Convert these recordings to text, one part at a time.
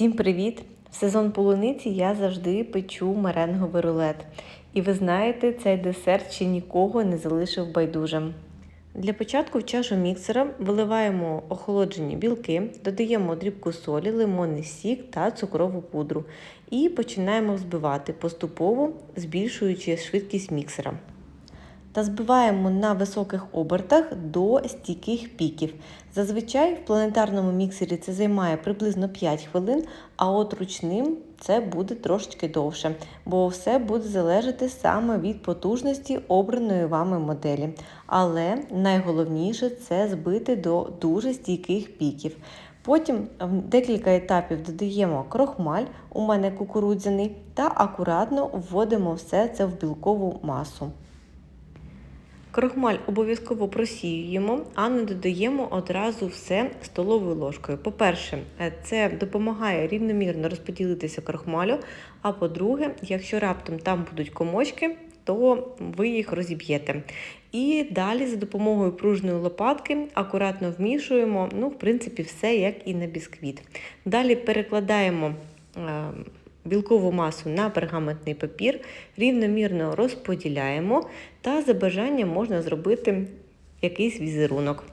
Всім привіт! В сезон полуниці я завжди печу меренговий рулет. І ви знаєте, цей десерт ще нікого не залишив байдужим. Для початку в чашу міксера виливаємо охолоджені білки, додаємо дрібку солі, лимонний сік та цукрову пудру і починаємо взбивати поступово, збільшуючи швидкість міксера та збиваємо на високих обертах до стійких піків. Зазвичай в планетарному міксері це займає приблизно 5 хвилин, а от ручним це буде трошечки довше, бо все буде залежати саме від потужності обраної вами моделі. Але найголовніше це збити до дуже стійких піків. Потім в декілька етапів додаємо крохмаль, у мене кукурудзяний, та акуратно вводимо все це в білкову масу. Крохмаль обов'язково просіюємо, а не додаємо одразу все столовою ложкою. По-перше, е, це допомагає рівномірно розподілитися крохмалю. А по-друге, якщо раптом там будуть комочки, то ви їх розіб'єте. І далі за допомогою пружної лопатки акуратно вмішуємо, ну, в принципі, все як і на бісквіт. Далі перекладаємо. Білкову масу на пергаментний папір, рівномірно розподіляємо та за бажанням можна зробити якийсь візерунок.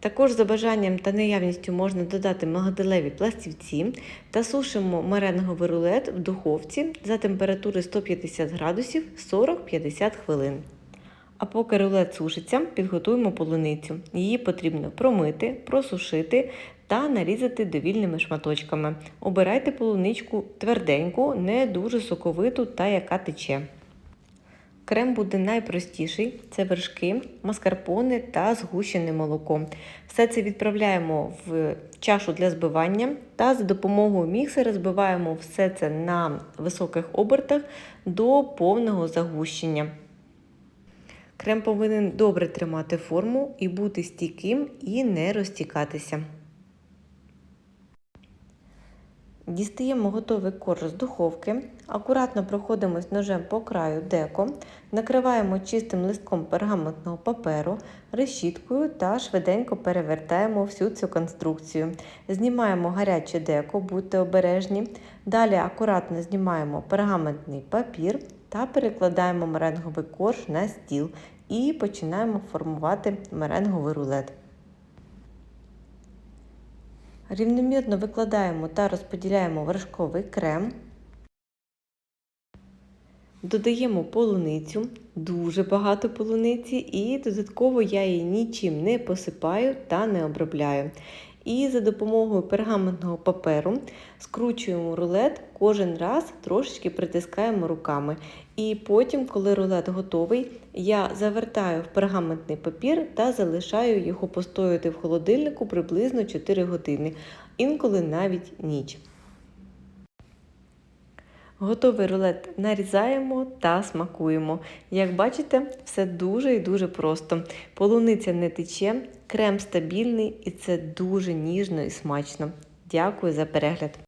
Також за бажанням та наявністю можна додати магаделеві пластівці та сушимо меренговий рулет в духовці за температури 150 градусів 40-50 хвилин. А поки рулет сушиться, підготуємо полуницю. Її потрібно промити, просушити та нарізати довільними шматочками. Обирайте полуничку тверденьку, не дуже соковиту та яка тече. Крем буде найпростіший це вершки, маскарпоне та згущене молоко. Все це відправляємо в чашу для збивання та за допомогою міксера збиваємо все це на високих обертах до повного загущення. Крем повинен добре тримати форму і бути стійким і не розтікатися. Дістаємо готовий корж з духовки, акуратно проходимось ножем по краю деко, накриваємо чистим листком пергаментного паперу, решіткою та швиденько перевертаємо всю цю конструкцію. Знімаємо гаряче деко, будьте обережні. Далі акуратно знімаємо пергаментний папір та перекладаємо меренговий корж на стіл і починаємо формувати меренговий рулет. Рівномірно викладаємо та розподіляємо вершковий крем. Додаємо полуницю, дуже багато полуниці, і додатково я її нічим не посипаю та не обробляю. І за допомогою пергаментного паперу скручуємо рулет, кожен раз трошечки притискаємо руками. І потім, коли рулет готовий, я завертаю в пергаментний папір та залишаю його постояти в холодильнику приблизно 4 години, інколи навіть ніч. Готовий рулет нарізаємо та смакуємо. Як бачите, все дуже і дуже просто. Полуниця не тече, крем стабільний і це дуже ніжно і смачно. Дякую за перегляд!